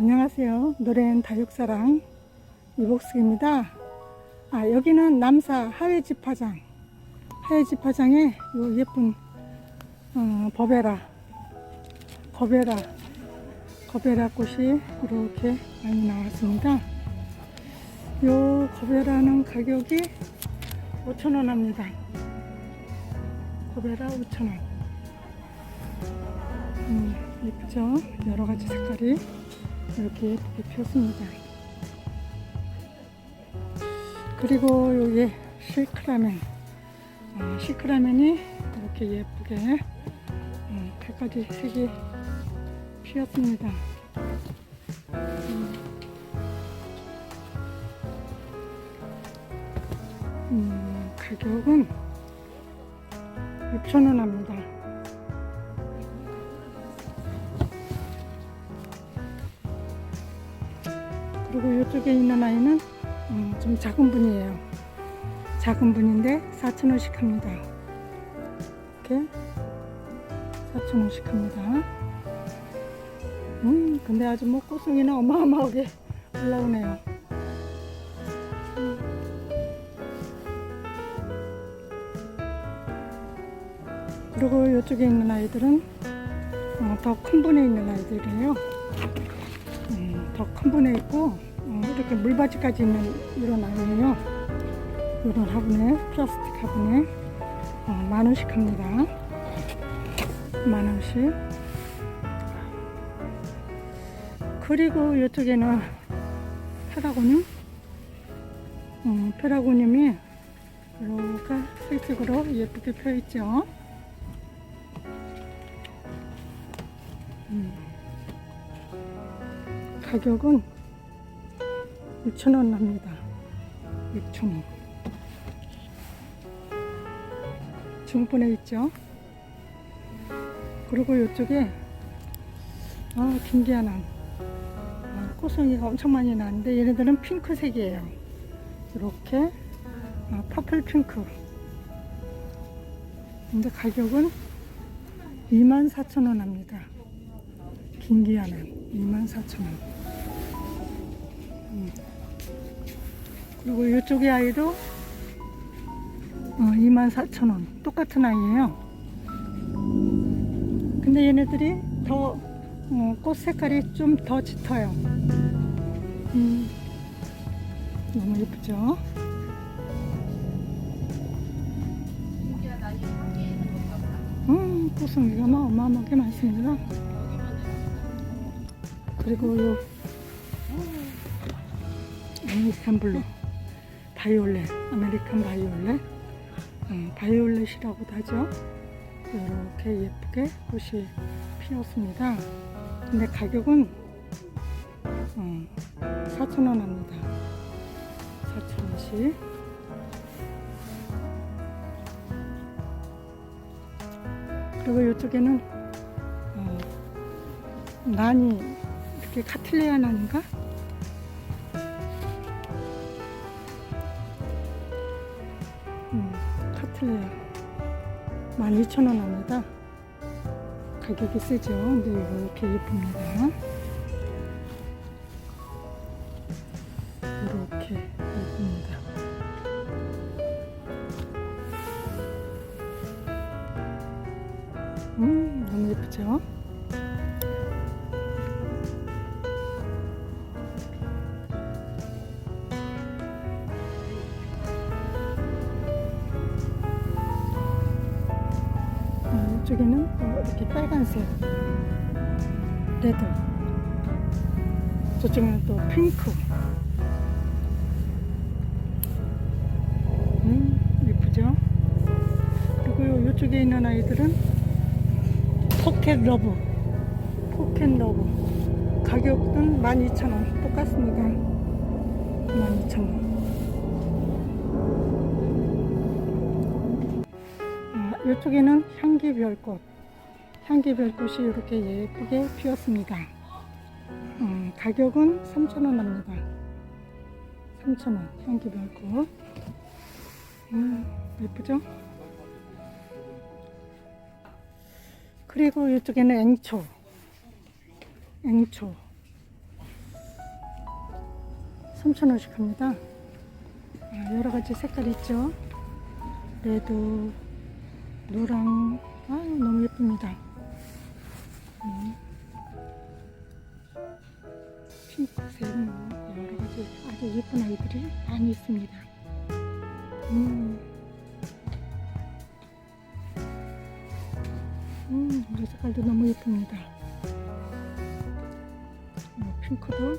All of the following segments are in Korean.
안녕하세요. 노래는 다육사랑 이복숙입니다. 아, 여기는 남사 하회집화장. 하회집화장에 요 예쁜 어, 버베라, 거베라, 거베라 꽃이 이렇게 많이 나왔습니다. 요 거베라는 가격이 5,000원 합니다. 거베라 5,000원. 음, 예쁘죠? 여러 가지 색깔이 이렇게 예쁘게 피었습니다. 그리고 여기 실크라멘. 어, 실크라멘이 이렇게 예쁘게 어, 8가지 색이 피었습니다. 음, 음, 가격은 6,000원 합니다. 이쪽에 있는 아이는 음, 좀 작은 분이에요. 작은 분인데 4,000원씩 합니다. 이렇게 4,000원씩 합니다. 음, 근데 아주 뭐 꽃송이나 어마어마하게 올라오네요. 음. 그리고 이쪽에 있는 아이들은 어, 더큰 분에 있는 아이들이에요. 음, 더큰 분에 있고 어, 이렇게 물바지까지 있는 이런 아이예요. 이런 화분에 플라스틱 화분에 어, 만 원씩 합니다. 만 원씩. 그리고 이쪽에는 페라고늄, 음, 페라고늄이 이렇게 색색으로 예쁘게 펴 있죠. 음. 가격은 6,000원 합니다. 6,000원. 중분에 있죠. 그리고 이쪽에 아, 김기아난 아, 꽃송이가 엄청 많이 나는데 얘네들은 핑크색이에요. 이렇게 아, 퍼플 핑크. 근데 가격은 24,000원 합니다. 김기아는 24,000원. 그리고 이쪽의 아이도 어, 24,000원. 똑같은 아이예요. 근데 얘네들이 더, 어, 꽃 색깔이 좀 더 짙어요. 음, 너무 예쁘죠? 음, 꽃송이가 막 어마어마하게 많습니다. 그리고 요 아메리칸 블루 바이올렛 아메리칸 바이올렛. 음, 바이올렛이라고도 하죠. 이렇게 예쁘게 꽃이 피었습니다. 근데 가격은 음, 4,000원 합니다. 4,000원씩. 그리고 이쪽에는 어, 난이 이렇게 카틀레아 난인가? 12,000원 합니다. 가격이 세죠? 근데 이렇게 예쁩니다. 이쪽에 있는 아이들은 포켓 러브 포켓 러브 가격은 12,000원 똑같습니다 12,000원 아, 이쪽에는 향기 별꽃. 향기 별꽃이 이렇게 예쁘게 피었습니다. 음, 가격은 3,000원 합니다. 3,000원, 향기 별꽃. 음, 예쁘죠? 그리고 이쪽에는 앵초. 앵초. 3,000원씩 합니다. 아, 여러 가지 색깔 있죠. 레드, 노랑, 아 너무 예쁩니다. 음. 핑크색, 뭐 여러 가지 아주 예쁜 아이들이 많이 있습니다. 음. 색깔도 너무 예쁩니다. 어, 핑크도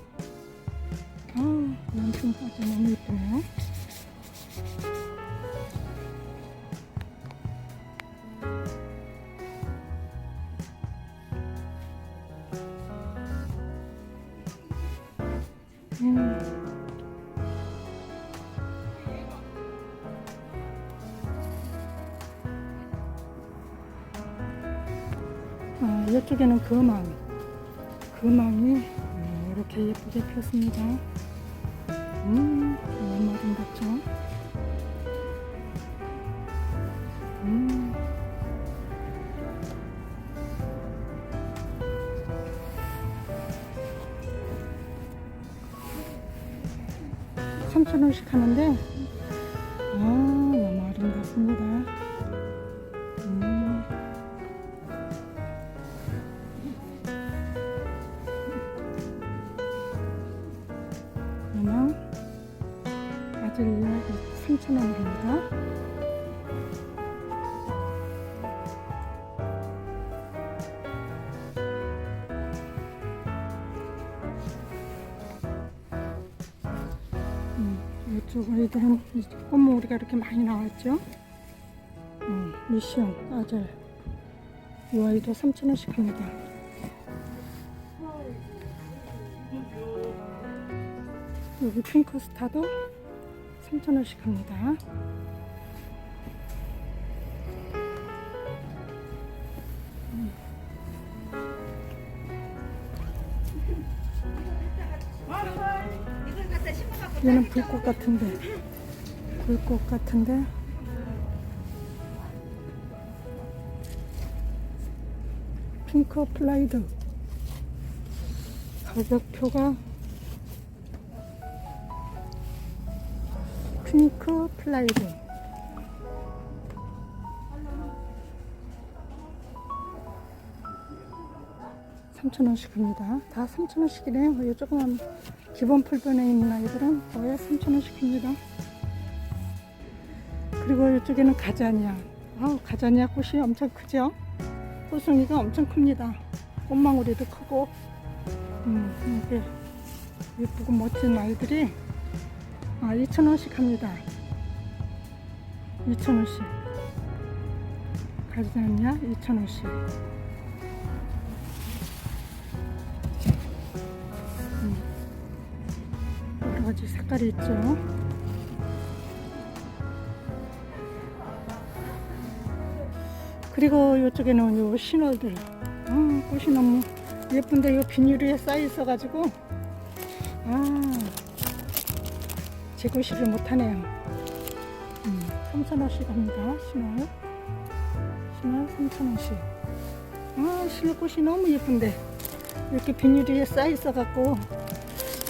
아, 핑크 아주 너무 예쁘네요. 3,000원씩 하는데 나왔죠. 음, 미션 아들 이 아이도 3,000원씩 합니다. 여기 핑크 스타도 3,000원씩 합니다. 얘는 불꽃 같은데, 불꽃 같은데, 핑크 플라이드 가격표가 핑크 플라이드 삼천 원씩 합니다. 다 3,000원씩이네요. 이 조그만 기본 풀변에 있는 아이들은 거의 3,000원씩 합니다. 그리고 이쪽에는 가자니아. 아 가자니아 꽃이 엄청 크죠? 꽃송이가 엄청 큽니다. 꽃망울이도 크고, 음, 이렇게 예쁘고 멋진 아이들이 아, 2,000원씩 합니다. 2,000원씩. 가지 않냐? 2,000원씩. 음. 여러 가지 색깔이 있죠. 그리고 이쪽에는 요 신월들. 아, 꽃이 너무 예쁜데 이 비닐에 쌓여 있어가지고, 아, 재고시를 못하네요. 음, 3,000원씩 합니다. 신월. 신월 3,000원씩. 아, 실꽃이 너무 예쁜데. 이렇게 비닐에 쌓여 있어갖고,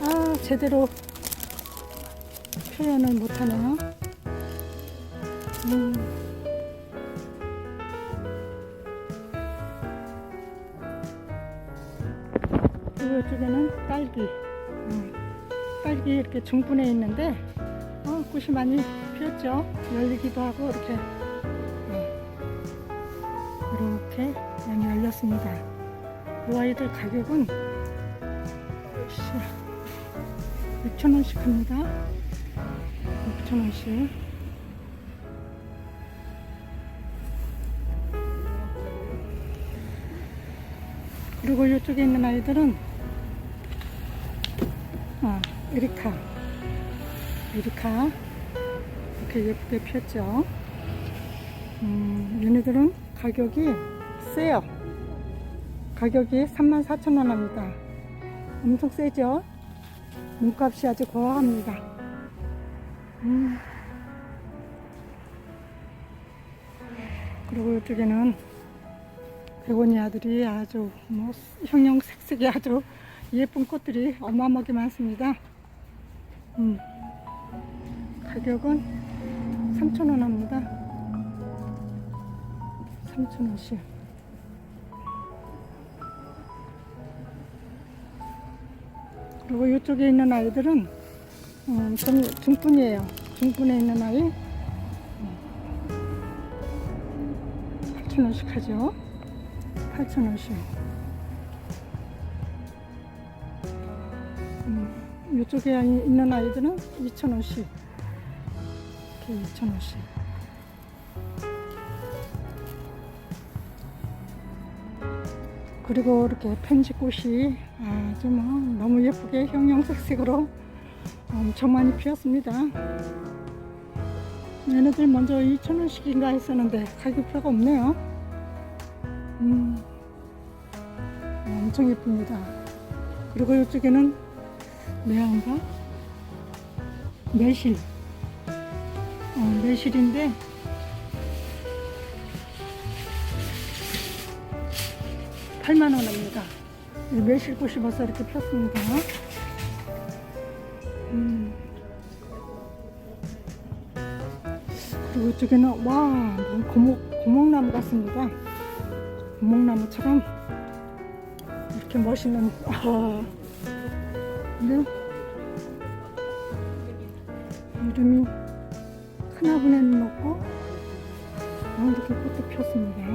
아, 제대로 표현을 못하네요. 음. 이쪽에는 딸기. 음. 딸기 이렇게 중분해 있는데 어, 꽃이 많이 피었죠. 열리기도 하고 이렇게 네. 이렇게 많이 열렸습니다. 이 아이들 가격은 6,000원씩 합니다. 6,000원씩. 그리고 이쪽에 있는 아이들은 아, 에리카. 에리카. 이렇게 예쁘게 폈죠. 음, 얘네들은 가격이 세요. 가격이 34,000원 합니다. 엄청 세죠? 몸값이 아주 고합니다. 음. 그리고 이쪽에는 베고니아들이 아주 뭐 형형색색이 아주 예쁜 꽃들이 어마어마하게 많습니다. 음. 가격은 3,000원 합니다. 3,000원씩. 그리고 이쪽에 있는 아이들은 음, 중, 중분이에요. 중분에 있는 아이 8,000원씩 하죠. 8,000원씩. 이쪽에 있는 아이들은 2,000원씩. 이렇게 2,000원씩. 그리고 이렇게 편지꽃이 아주 뭐 너무 예쁘게 형형색색으로 엄청 많이 피었습니다. 얘네들 먼저 2,000원씩인가 했었는데 가격표가 없네요. 음, 엄청 예쁩니다. 그리고 이쪽에는 매한가? 매실. 어, 매실인데 팔만원 합니다. 이 매실꽃이 벌써 이렇게 폈습니다. 음. 그리고 이쪽에는 와 고목 고목나무 같습니다. 고목나무처럼 이렇게 멋있는 아, 근데 이름이 크나분에는 없고 아, 이렇게 꽃도 폈습니다.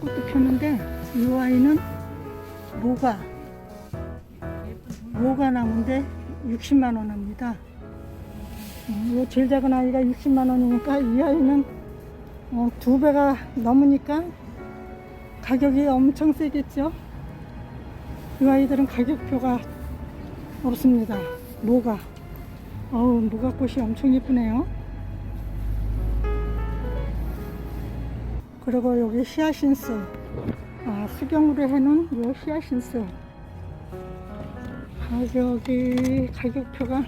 꽃도 폈는데 이 아이는 모가 모가 나무인데 60만 원 합니다. 이 제일 작은 아이가 60만 원이니까 이 아이는 어, 두 배가 넘으니까 가격이 엄청 세겠죠. 이 아이들은 가격표가 없습니다. 모가 어우 모가 꽃이 엄청 예쁘네요. 그리고 여기 히아신스 아, 수경으로 해놓은 이 히아신스 가격이 가격표가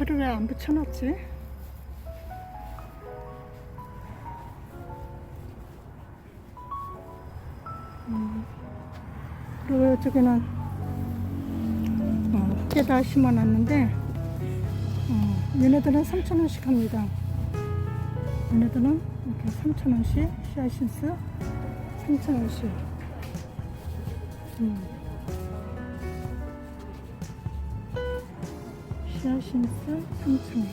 표를 왜 안 붙여놨지? 그리고 이쪽에는 어, 깨다 심어놨는데 어, 얘네들은 3,000원씩 합니다. 얘네들은 이렇게 3,000원씩 시아신스 3,000원씩 음. 시아신스 3,000원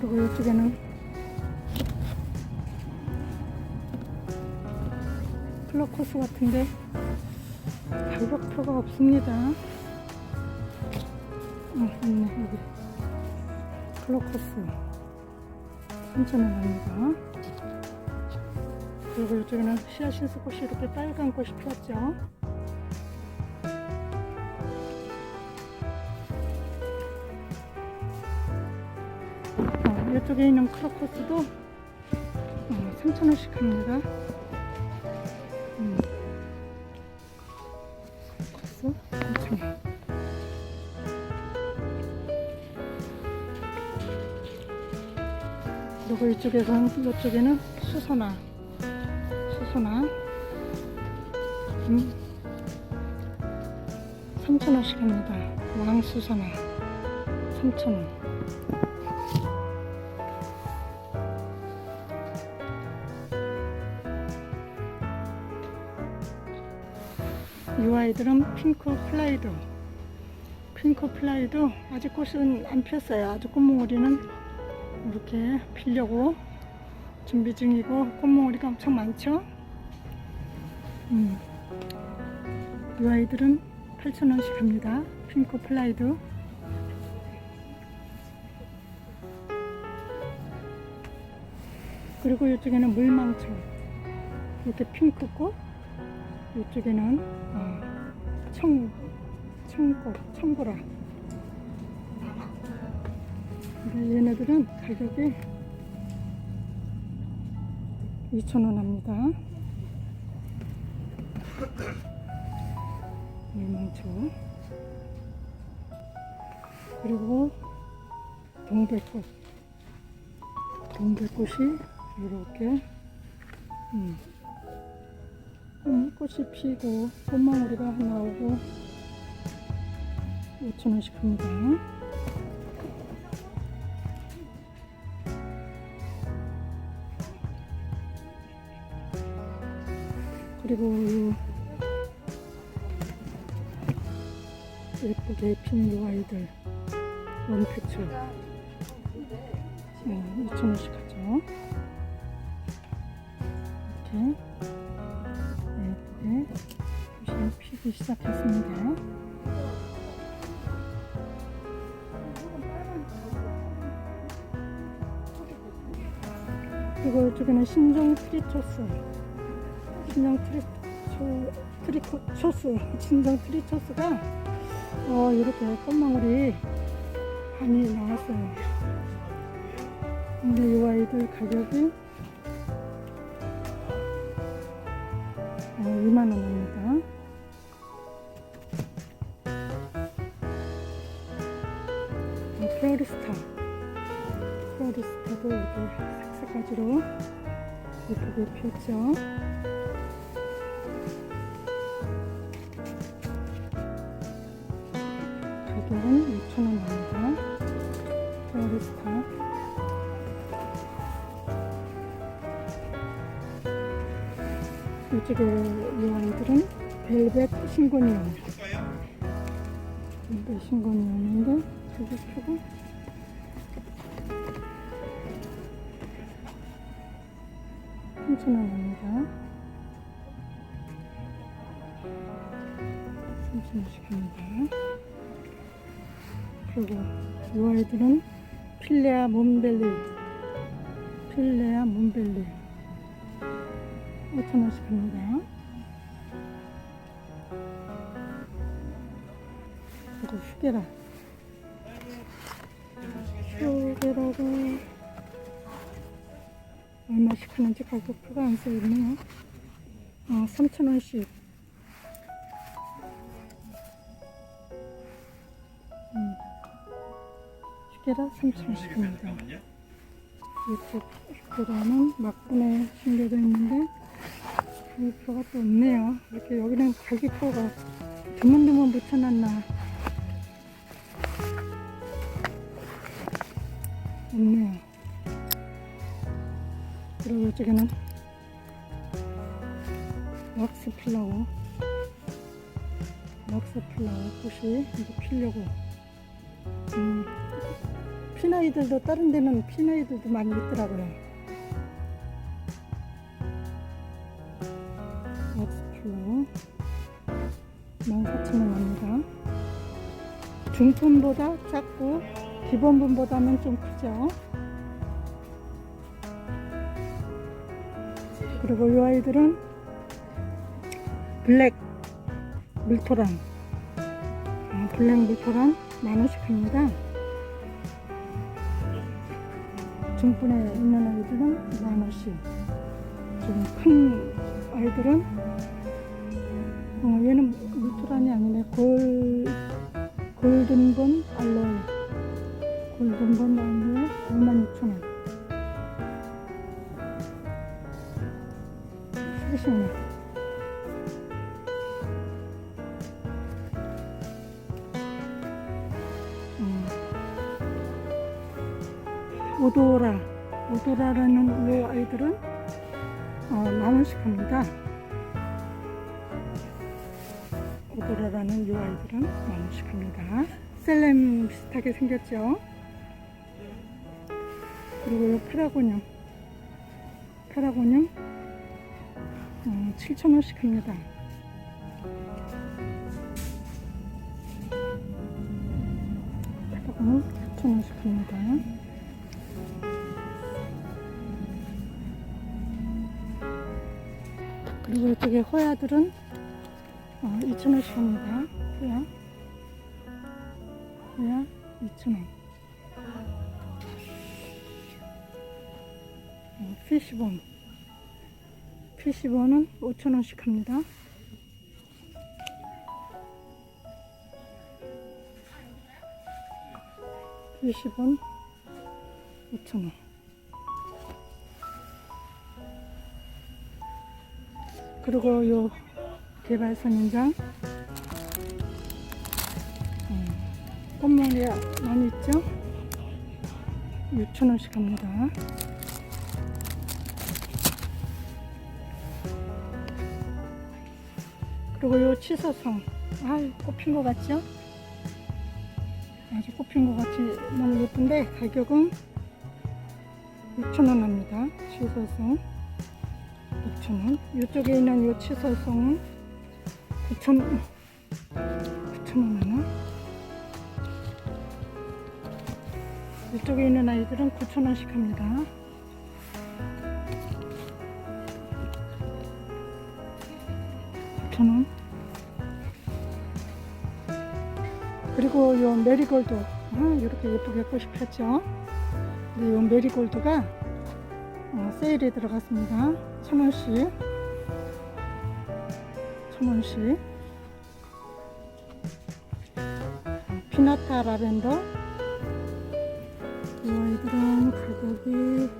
그리고 이쪽에는 플러커스 같은데 가격표가 없습니다. 어, 있네, 여기. 플러커스 3,000원 합니다. 그리고 이쪽에는 시아신스 꽃이 이렇게 빨간 꽃이 피었죠. 어, 이쪽에 있는 크로커스도 어, 3,000원씩 합니다. 음. 커스 3,000원. 그리고 이쪽에서는 이쪽에는 수선화 수선화 음. 3,000원씩 합니다. 왕수선화 3,000원. 이 아이들은 핑크 플라이드. 핑크 플라이드 아직 꽃은 안 폈어요. 아직 꽃몽오리는 이렇게 피려고 준비 중이고 꽃몽오리가 엄청 많죠. 음. 이 아이들은 8,000원씩 합니다. 핑크 플라이드. 그리고 이쪽에는 물망초. 이렇게 핑크꽃. 이쪽에는 어, 청, 청보라. 근데 얘네들은 가격이 2,000원 합니다. 물망초 그리고 동백꽃 동백꽃이 이렇게 음, 음, 꽃이 피고 꽃망울이가 나오고 5천원씩 합니다. 그리고 이 예쁘게 핀이 아이들 원패츠 네, 2,000원씩 하죠. 이렇게 예쁘게 꽃이 피기 시작했습니다 그리고 이쪽에는 신종 트리초스 신종 트리초, 트리코초스 신종 트리초스가 어, 이렇게 꽃망울이 많이 나왔어요. 근데 이 아이들 가격이 원 합니다. 어, 페어리스타. 페어리스타도 이렇게 색색가지로 예쁘게 피었죠. 가격은 6,000원입니다. 이쪽에 이 아이들은 벨벳 신고니움. 벨벳 신고니움인데 가격표가 3,000원입니다. 3,000원씩 합니다. 그리고 이 아이들은 필레아 몬벨리 필레아 몬벨리 5천원씩 합니다 그리고 휴게라. 휴게라가 얼마씩 하는지 가격표가 안 써있네요. 어, 3천원씩 음. 휴게라 3,000원씩입니다. 이쪽 휴게라는 막분에 숨겨져 있는데 가격표가 또 없네요. 이렇게 여기는 가격표가 드문드문 붙여놨나 없네요. 그리고 이쪽에는 왁스 플라워 왁스 플라워 꽃이 이제 피려고 음, 피나이들도 다른 데는 피나이들도 많이 있더라고요. 중품보다 작고 기본분보다는 좀 크죠. 그리고 이 아이들은 블랙 물토란 어, 블랙 물토란 만원씩 합니다. 중분에 있는 아이들은 만원씩 좀 큰 아이들은 어, 얘는 물토란이 아니네 골 골든본 알로에 골든본 알로에 56,000원 쓰시네 음. 오도라 오도라라는 이 아이들은 어, 만 원씩 합니다. 오도라라는 이 아이들은 합니다. 셀렘 비슷하게 생겼죠. 그리고 이 페라고늄 페라고늄 어, 7천 원씩 합니다. 페라고늄 7천 원씩 합니다. 그리고 이쪽에 호야들은 2,000원씩입니다. 고양. 고양 2,000원. 피시본. 피시본은 5,000원씩 합니다. 피시본 5,000원. 그리고 요 개발 선인장. 음, 꽃말이 많이 있죠? 6,000원씩 합니다. 그리고 요 치서성. 아, 꽃핀 것 같죠? 아주 꽃핀 것 같이 너무 예쁜데 가격은 6,000원 합니다. 치서성 6,000원. 이쪽에 있는 요 치서성은 9,000 9,000원 하나? 이쪽에 있는 아이들은 9,000원씩 합니다. 천 원. 그리고 요 메리골드, 아, 이렇게 예쁘게 꽃이 폈죠. 네, 요 메리골드가 어, 세일에 들어갔습니다. 천 원씩, 천 원씩. 피나타 라벤더. 이 아이들은 가격이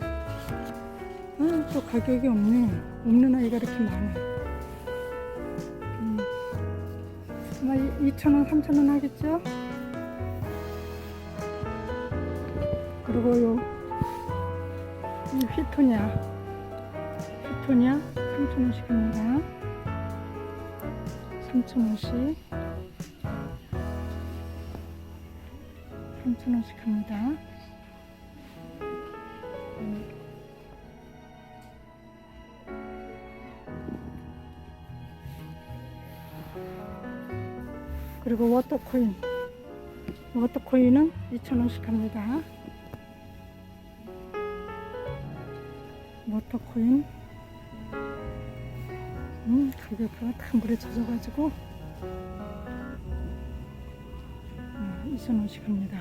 아, 또 가격이 없네. 없는 아이가 이렇게 많아. 음. 아마 2,000원, 3,000원 하겠죠? 그리고 요, 이 휘토냐. 휘토냐, 3,000원씩 합니다. 3,000원씩. 3,000원씩 합니다. 그리고 워터코인. 워터코인은 2,000원씩 합니다. 워터코인. 음, 가격표가 다 물에 젖어가지고, 음, 2,000원씩 합니다.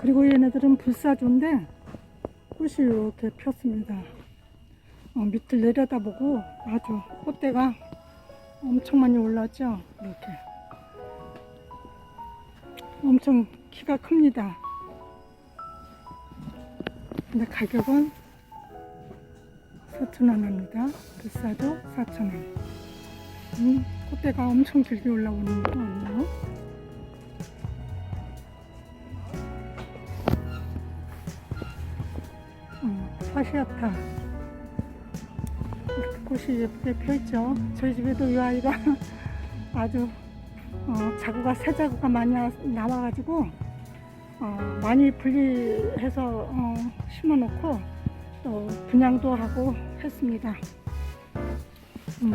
그리고 얘네들은 불사조인데, 꽃이 이렇게 폈습니다. 어, 밑을 내려다보고 아주 꽃대가 엄청 많이 올랐죠? 이렇게. 엄청 키가 큽니다. 근데 가격은 4,000원 합니다. 비싸도 4,000원. 음, 꽃대가 엄청 길게 올라오는 거거든요. 음, 파시아타. 이렇게 꽃이 예쁘게 펴있죠. 저희 집에도 이 아이가 아주 어, 자구가 새 자구가 많이 나- 나와가지고 어, 많이 분리해서 어, 심어놓고 또 분양도 하고 했습니다. 음.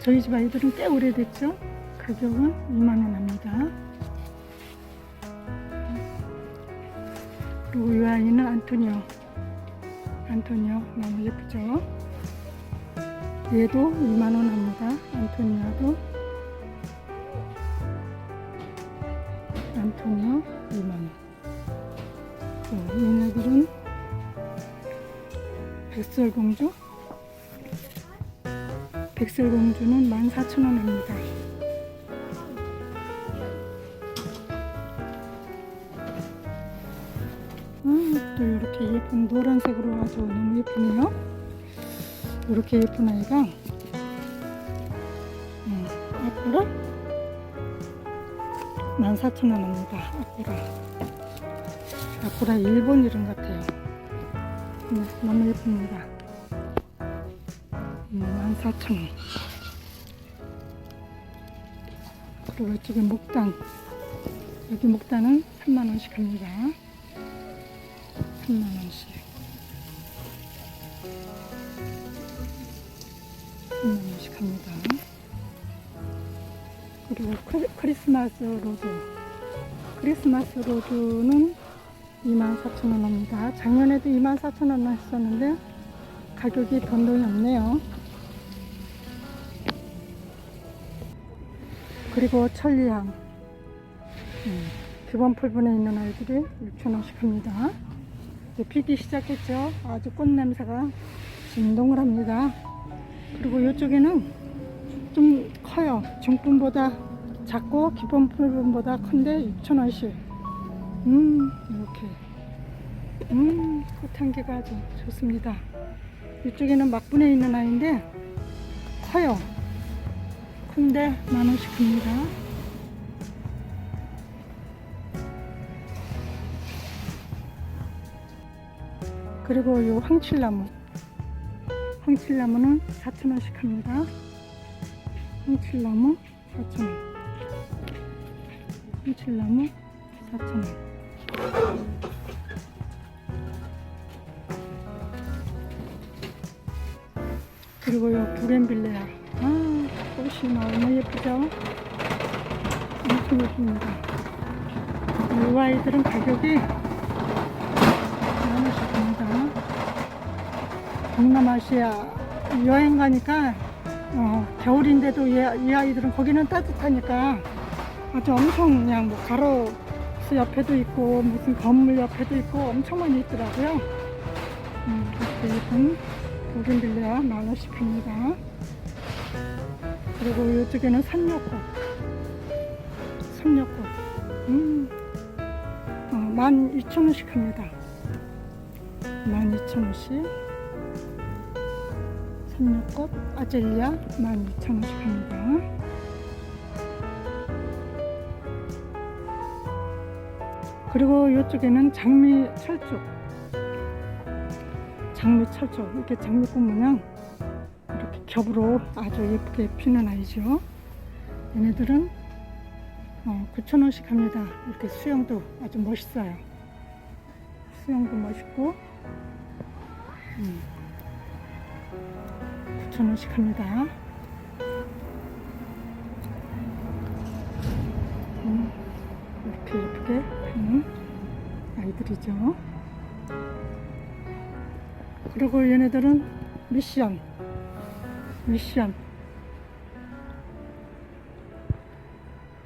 저희 집 아이들은 꽤 오래됐죠. 가격은 2만 원 합니다. 그리고 이 아이는 안토니오. 안토니오 너무 예쁘죠? 얘도 2만원 합니다. 안토니오도 안토니오 2만원 얘네들은 백설공주 백설공주는 14,000원 합니다. 음, 또 이렇게 예쁜 노란색으로 아주 너무 예쁘네요. 이렇게 예쁜 아이가 음, 아꾸라 14,000원 합니다. 아꾸라 아꾸라 일본 이름 같아요. 네, 너무 예쁩니다. 음, 14,000원 그리고 이쪽에 목단 여기 목단은 3만원씩 합니다. 3만원씩 3만원씩 합니다. 그리고 크리, 크리스마스 로즈 크리스마스 로즈는 24,000원 합니다. 작년에도 24,000원 했었는데 가격이 변동이 없네요. 그리고 천리향 음, 기본 풀분에 있는 아이들이 6,000원씩 합니다. 이제 피기 시작했죠. 아주 꽃 냄새가 진동을 합니다. 그리고 이쪽에는 좀 커요. 중분보다 작고 기본 품목보다 큰데 6,000원씩. 음, 이렇게. 음, 꽃향기가 아주 좋습니다. 이쪽에는 막분에 있는 아이인데 커요. 큰데 만 원씩 듭니다. 그리고 요 황칠나무. 황칠나무는 4,000원씩 합니다. 황칠나무 4,000원. 황칠나무 4,000원. 그리고 요 부겐빌레아. 아, 꽃이 너무 예쁘죠? 엄청 예쁩니다. 이 아이들은 가격이 너무 좋습니다. 동남아시아 여행 가니까 어, 겨울인데도 이, 이 아이들은 거기는 따뜻하니까 아주 엄청 그냥 뭐 가로 수 옆에도 있고 무슨 건물 옆에도 있고 엄청 많이 있더라고요. 음, 이렇게 예쁜 보겐빌레아 만 원씩 합니다. 그리고 이쪽에는 산녀꽃, 산녀꽃, 음, 어, 만 이천 원씩 합니다. 만 이천 원씩. 산녀꽃 아젤리아 만 이천 원씩 합니다. 그리고 이쪽에는 장미 철쭉. 장미 철쭉. 이렇게 장미꽃 모양 이렇게 겹으로 아주 예쁘게 피는 아이죠. 얘네들은 어, 9,000원씩 합니다. 이렇게 수영도 아주 멋있어요. 수영도 멋있고, 음, 9,000원씩 합니다. 음, 이렇게 예쁘게 아이들이죠. 그리고 얘네들은 미션, 미션.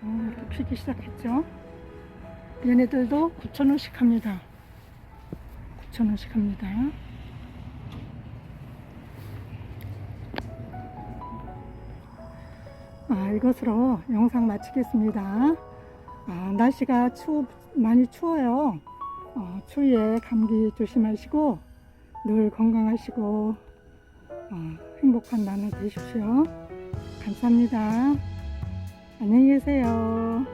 어, 이렇게 피기 시작했죠. 얘네들도 9,000원씩 합니다. 9,000원씩 합니다. 아, 이것으로 영상 마치겠습니다. 아, 날씨가 추, 많이 추워요. 어, 추위에 감기 조심하시고 늘 건강하시고 어, 행복한 나날 되십시오. 감사합니다. 안녕히 계세요.